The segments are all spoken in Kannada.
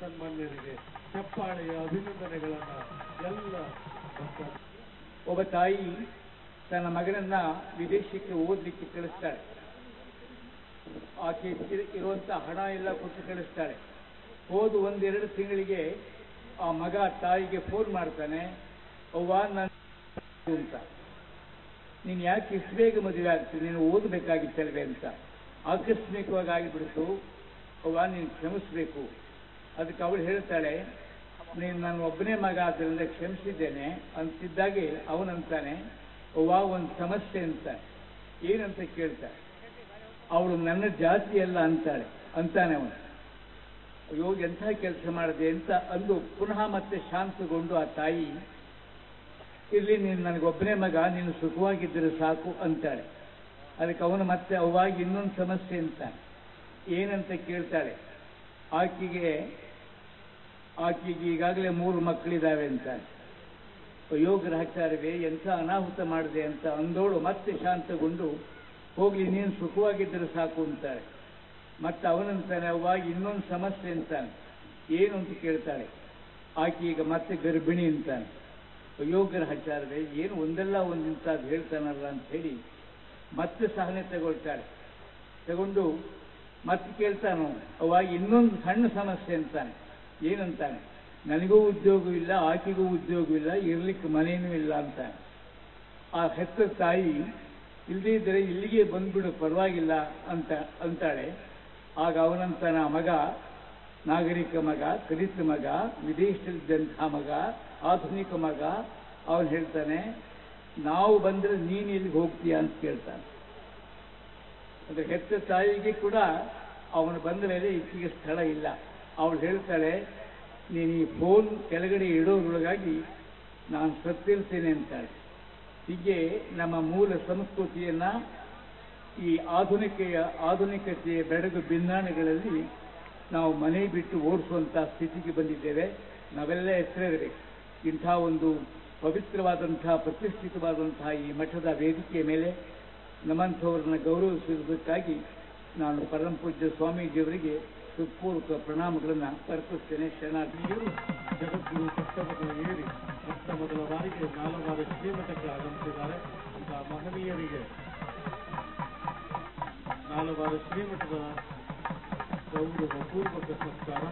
ಸನ್ಮಾನ್ಯರಿಗೆ ಚಪ್ಪಾಳೆಯ ಅಭಿನಂದನೆಗಳನ್ನ ಎಲ್ಲ ಒಬ್ಬ ತಾಯಿ ತನ್ನ ಮಗನನ್ನ ವಿದೇಶಕ್ಕೆ ಓದಲಿಕ್ಕೆ ಕಳಿಸ್ತಾಳೆ ಆಕೆ ಇರ್- ಇರುವಂತ ಹಣ ಎಲ್ಲ ಕೊಟ್ಟು ಕಳಿಸ್ತಾಳೆ ಹೋದ ಒಂದೆರಡು ತಿಂಗಳಿಗೆ ಆ ಮಗ ತಾಯಿಗೆ ಫೋನ್ ಮಾಡ್ತಾನೆ, ಅವ್ವ ನಾನು ಅಂತ. ನೀನು ಯಾಕೆ ಇಷ್ಟು ಬೇಗ ಮದುವೆ ಆಗ್ತೀನಿ ನೀನು ಓದಬೇಕಾಗಿತ್ತಲ್ವೇ ಅಂತ. ಆಕಸ್ಮಿಕವಾಗಿ ಆಗಿಬಿಡ್ತು. ಅವ್ವ ನೀನು ಕ್ಷಮಿಸಬೇಕು. ಅದಕ್ಕೆ ಅವಳು ಹೇಳ್ತಾಳೆ, ನೀನು ನಾನು ಒಬ್ಬನೇ ಮಗ ಆದ್ದರಿಂದ ಕ್ಷಮಿಸಿದ್ದೇನೆ ಅಂತಿದ್ದಾಗೆ ಅವನಂತಾನೆ, ಅವ್ವ ಒಂದು ಸಮಸ್ಯೆ ಅಂತ, ಏನಂತ ಕೇಳ್ತಾಳೆ ಅವಳು ನನ್ನ ಜಾತಿ ಅಲ್ಲ ಅಂತಾಳೆ, ಅಂತಾನೆ ಅವನು. ಅಯ್ಯೋ, ಎಂಥ ಕೆಲಸ ಮಾಡಿದೆ ಅಂತ ಅಂದು ಪುನಃ ಮತ್ತೆ ಶಾಂತಗೊಂಡು ಆ ತಾಯಿ, ಇಲ್ಲಿ ನೀನು ನನಗೊಬ್ಬನೇ ಮಗ, ನೀನು ಸುಖವಾಗಿದ್ದರೆ ಸಾಕು ಅಂತಾಳೆ. ಅದಕ್ಕೆ ಅವನು ಮತ್ತೆ ಅವಾಗಿ ಇನ್ನೊಂದು ಸಮಸ್ಯೆ ಅಂತಾನೆ. ಏನಂತ ಕೇಳ್ತಾರೆ? ಆಕೆಗೆ ಆಕೆಗೆ ಈಗಾಗಲೇ ಮೂರು ಮಕ್ಕಳಿದ್ದಾವೆ ಅಂತ. ಅಯ್ಯೋ ಗ್ರಹಚಾರವೇ ಎಂಥ ಅನಾಹುತ ಮಾಡಿದೆ ಅಂತ ಅಂದೋಳು ಮತ್ತೆ ಶಾಂತಗೊಂಡು, ಹೋಗ್ಲಿ, ನೀನು ಸುಖವಾಗಿದ್ದರೆ ಸಾಕು ಅಂತಾರೆ. ಮತ್ತೆ ಅವನಂತಾನೆ ಅವಾಗ ಇನ್ನೊಂದು ಸಮಸ್ಯೆ ಅಂತಾನೆ. ಏನು ಅಂತ ಕೇಳ್ತಾಳೆ? ಆಕೆ ಈಗ ಮತ್ತೆ ಗರ್ಭಿಣಿ ಅಂತಾನೆ. ಅಯ್ಯೋ ಏನು ಒಂದಲ್ಲ ಒಂದು ಇಂಥದ್ದು ಹೇಳ್ತಾನಲ್ಲ ಅಂತ ಹೇಳಿ ಮತ್ತೆ ಸಹನೆ ತಗೊಳ್ತಾಳೆ. ತಗೊಂಡು ಮತ್ತೆ ಕೇಳ್ತಾನು ಅವಾಗ ಇನ್ನೊಂದು ಸಣ್ಣ ಸಮಸ್ಯೆ ಅಂತಾನೆ. ಏನಂತಾನೆ? ನನಗೂ ಉದ್ಯೋಗವಿಲ್ಲ ಆಕೆಗೂ ಉದ್ಯೋಗವಿಲ್ಲ ಇರ್ಲಿಕ್ಕೆ ಮನೇನೂ ಇಲ್ಲ ಅಂತಾನೆ. ಆ ಹೆತ್ತ ತಾಯಿ ಇಲ್ಲದಿದ್ದರೆ ಇಲ್ಲಿಗೆ ಬಂದ್ಬಿಡು, ಪರವಾಗಿಲ್ಲ ಅಂತ ಅಂತಾಳೆ. ಆಗ ಅವನಂತಾನ ಮಗ, ನಾಗರಿಕ ಮಗ ಕಲಿತ ಮಗ, ವಿದೇಶದಲ್ಲಿದ್ದಂಥ ಮಗ, ಆಧುನಿಕ ಮಗ, ಅವನು ಹೇಳ್ತಾನೆ, ನಾವು ಬಂದರೆ ನೀನು ಇಲ್ಲಿಗೆ ಹೋಗ್ತೀಯಾ? ಅಂತ ಕೇಳ್ತಾನೆ. ಅಂದ್ರೆ ಹೆತ್ತ ತಾಯಿಗೆ ಕೂಡ ಅವನು ಬಂದ ಮೇಲೆ ಇಕ್ಕಿಗೆ ಸ್ಥಳ ಇಲ್ಲ. ಅವಳು ಹೇಳ್ತಾಳೆ, ನೀನು ಈ ಫೋನ್ ಕೆಳಗಡೆ ಇಡೋದ್ರೊಳಗಾಗಿ ನಾನು ಸತ್ತಿರ್ತೇನೆ ಅಂತಾಳೆ. ಹೀಗೆ ನಮ್ಮ ಮೂಲ ಸಂಸ್ಕೃತಿಯನ್ನ ಈ ಆಧುನಿಕೆಯ ಆಧುನಿಕತೆಯ ಬೆಡಗು ಭಿನ್ನಾಣಗಳಲ್ಲಿ ನಾವು ಮನೆ ಬಿಟ್ಟು ಓಡಿಸುವಂಥ ಸ್ಥಿತಿಗೆ ಬಂದಿದ್ದೇವೆ. ನಾವೆಲ್ಲ ಎಚ್ಚರ ಇರಬೇಕು ಇಂಥ ಒಂದು ಪವಿತ್ರವಾದಂತಹ ಪ್ರತಿಷ್ಠಿತವಾದಂತಹ ಈ ಮಠದ ವೇದಿಕೆಯ ಮೇಲೆ ನಮ್ಮಂಥವ್ರನ್ನ ಗೌರವಿಸುವುದಕ್ಕಾಗಿ ನಾನು ಪರಮ ಪೂಜ್ಯ ಸ್ವಾಮೀಜಿಯವರಿಗೆ ಹೃತ್ಪೂರ್ವಕ ಪ್ರಣಾಮಗಳನ್ನು ಅರ್ಪಿಸ್ತೇನೆ ಶರಣಾರ್ಥಿ ನೀರು ಜಗದ್ಗುರು ಸಪ್ತಮಗಳ ಏರಿ ಮೊತ್ತ ಮೊದಲ ಬಾರಿಗೆ ನಾಲವಾದ ಶ್ರೀಮಠಕ್ಕೆ ಆಗಮಿಸಿದ್ದಾರೆ ಅಂತ ಮಹನೀಯರಿಗೆ ನಾಲವಾದ ಶ್ರೀಮಠದ ಗೌರವ ಪೂರ್ವಕ ಸಂಸ್ಕಾರ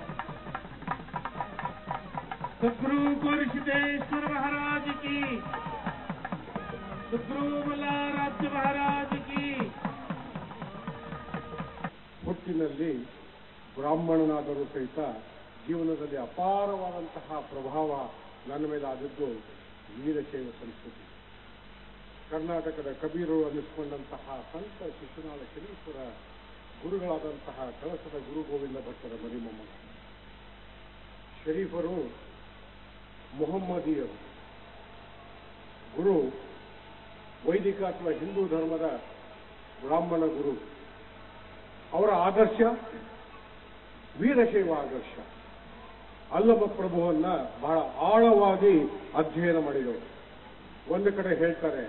ಸದ್ಗುರು ಕೋರಿಸಿದ್ದೇಶ್ವರ ಮಹಾರಾಜ್ ಕಿ ಹುಟ್ಟಿನಲ್ಲಿ ಬ್ರಾಹ್ಮಣನಾದರೂ ಸಹಿತ ಜೀವನದಲ್ಲಿ ಅಪಾರವಾದಂತಹ ಪ್ರಭಾವ ನನ್ನ ಮೇಲೆ ಆದದ್ದು ವೀರಶೈವ ಸಂಸ್ಕೃತಿ. ಕರ್ನಾಟಕದ ಕಬೀರು ಅನ್ನಿಸಿಕೊಂಡಂತಹ ಸಂತ ಶಿಶುನಾಳ ಶನೀಶ್ವರ ಗುರುಗಳಾದಂತಹ ಕಳಸದ ಗುರು ಗೋವಿಂದ ಭಟ್ಟರ ಮರಿಮೊಮ್ಮಗ ಶರೀಫರು ಮೊಹಮ್ಮದಿಯರು ಗುರು ವೈದಿಕ ಅಥವಾ ಹಿಂದೂ ಧರ್ಮದ ಬ್ರಾಹ್ಮಣ ಗುರು. ಅವರ ಆದರ್ಶ, ವೀರಶೈವ ಆದರ್ಶ. ಅಲ್ಲಮ ಪ್ರಭುವನ್ನ ಬಹಳ ಆಳವಾಗಿ ಅಧ್ಯಯನ ಮಾಡಿದರು ಒಂದು ಕಡೆ ಹೇಳ್ತಾರೆ,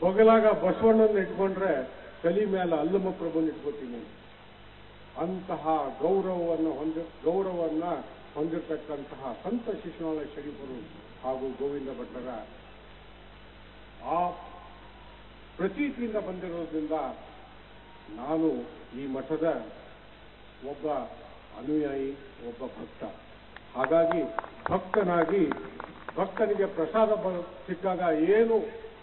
ಬಗಲಾಗ ಬಸವಣ್ಣನ ಇಟ್ಕೊಂಡ್ರೆ ತಲೆ ಮೇಲೆ ಅಲ್ಲಮ ಪ್ರಭುನ ಇಟ್ಕೋತೀನಿ. ಅಂತಹ ಗೌರವವನ್ನು ಹೊಂದಿ, ಗೌರವವನ್ನ ಹೊಂದಿರತಕ್ಕಂತಹ ಸಂತ ಶಿಶುನಾಳ ಶರೀಫರು ಹಾಗೂ ಗೋವಿಂದ ಭಟ್ಟರ ಆ ಪ್ರತೀತಿಯಿಂದ ಬಂದಿರೋದ್ರಿಂದ ನಾನು ಈ ಮಠದ ಒಬ್ಬ ಅನುಯಾಯಿ, ಒಬ್ಬ ಭಕ್ತ. ಹಾಗಾಗಿ ಭಕ್ತನಾಗಿ ಭಕ್ತನಿಗೆ ಪ್ರಸಾದ ಸಿಕ್ಕಾಗ ಏನು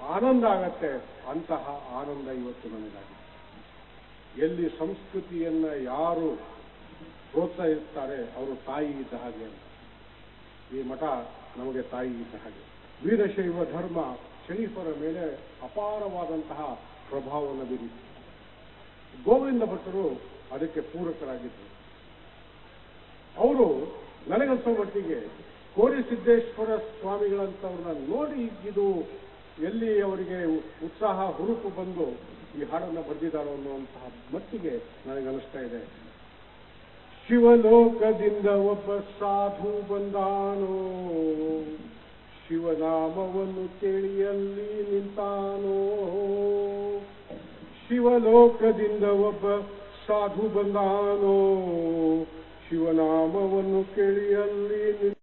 ಆನಂದ ಆಗತ್ತೆ ಅಂತಹ ಆನಂದ ಇವತ್ತು ನನಗಾಗಿದೆ. ಎಲ್ಲಿ ಸಂಸ್ಕೃತಿಯನ್ನ ಯಾರು ಪ್ರೋತ್ಸಾಹಿಸ್ತಾರೆ ಅವರು ತಾಯಿ ಇದ್ದ ಹಾಗೆ ಈ ಮಠ ನಮಗೆ ತಾಯಿ ಇದ್ದ ಹಾಗೆ. ವೀರಶೈವ ಧರ್ಮ ಶರೀಫರ ಮೇಲೆ ಅಪಾರವಾದಂತಹ ಪ್ರಭಾವವನ್ನು ಬೀರಿತು ಗೋವಿಂದ ಭಟ್ಟರು ಅದಕ್ಕೆ ಪೂರಕರಾಗಿದ್ದರು. ಅವರು ನನಗನ್ಸೋ ಮಟ್ಟಿಗೆ ಕೋರಿ ಸಿದ್ದೇಶ್ವರ ಸ್ವಾಮಿಗಳಂತವ್ರನ್ನ ನೋಡಿ ಇದು ಎಲ್ಲಿ ಅವರಿಗೆ ಉತ್ಸಾಹ ಹುರುಪು ಬಂದು ಈ ಹಾಡನ್ನು ಬರೆದಿದ್ದಾರೋ ಅನ್ನುವಂತಹ ಮಟ್ಟಿಗೆ ನನಗನ್ನಿಸ್ತಾ ಇದೆ. ಶಿವಲೋಕದಿಂದ ಒಬ್ಬ ಸಾಧು ಬಂದಾನೋ ಶಿವನಾಮವನ್ನು ಕೇಳಿಯಲ್ಲಿ ನಿಂತಾನೋ? ಶಿವಲೋಕದಿಂದ ಒಬ್ಬ ಸಾಧು ಬಂದಾನೋ? ಶಿವನಾಮವನ್ನು ಕೇಳಿ ಅಲ್ಲಿ